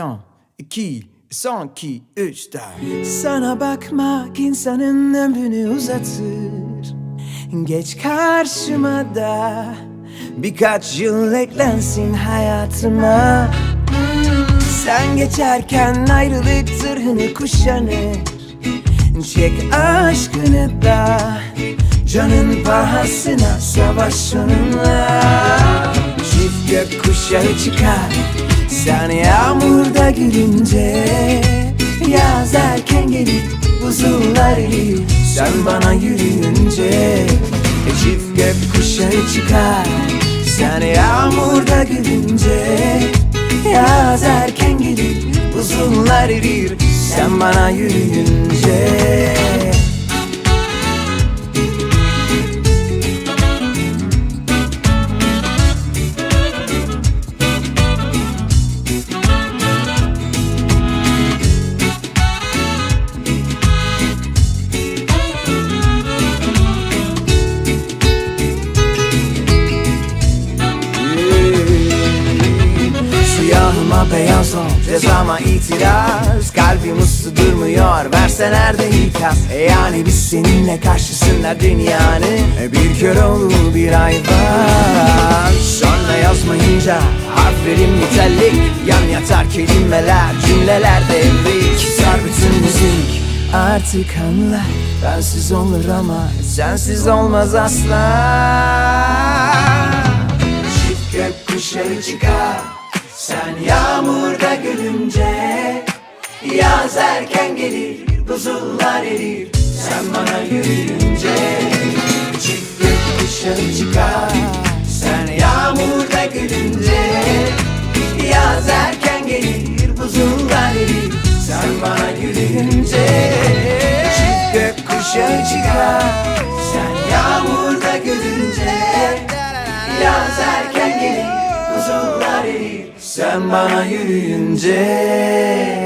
Son, iki, son, iki, üç, dört. Sana bakmak insanın ömrünü uzatır. Geç karşıma da birkaç yıl eklensin hayatıma. Sen geçerken ayrılık zırhını kuşanır. Çek aşkını da Canın pahasına savaş onunla Çift gök kuşağı çıkar Sen yağmurda gülünce Yaz erken gelir Buzullar erir Sen bana yürüyünce Çift gök kuşağı çıkar. Sen yağmurda gülünce Yaz erken gelir Buzullar erir Sen bana yürüyünce Beyaz ol Cezama itiraz. Kalbim uslu durmuyor Verse nerede ikaz? E Yani biz seninle karşısında dünyanın e Bir kör olur bir ay var. Sonra yazmayınca Harflerim nitelik Yan yatar kelimeler Cümleler devrik. Sar bütün müzik Artık anla. Bensiz olur ama Sensiz olmaz asla. Çift gök çıkar Sen yağmurda gülünce Yaz erken gelir Buzullar erir. Sen bana yürüyünce gök kuşağı çıkar. Sen yağmurda gülünce Yaz erken gelir Buzullar erir. Sen bana yürüyünce gök kuşağı çıkar. Sen yağmurda gülünce Yaz erken Sen bana yürüyünce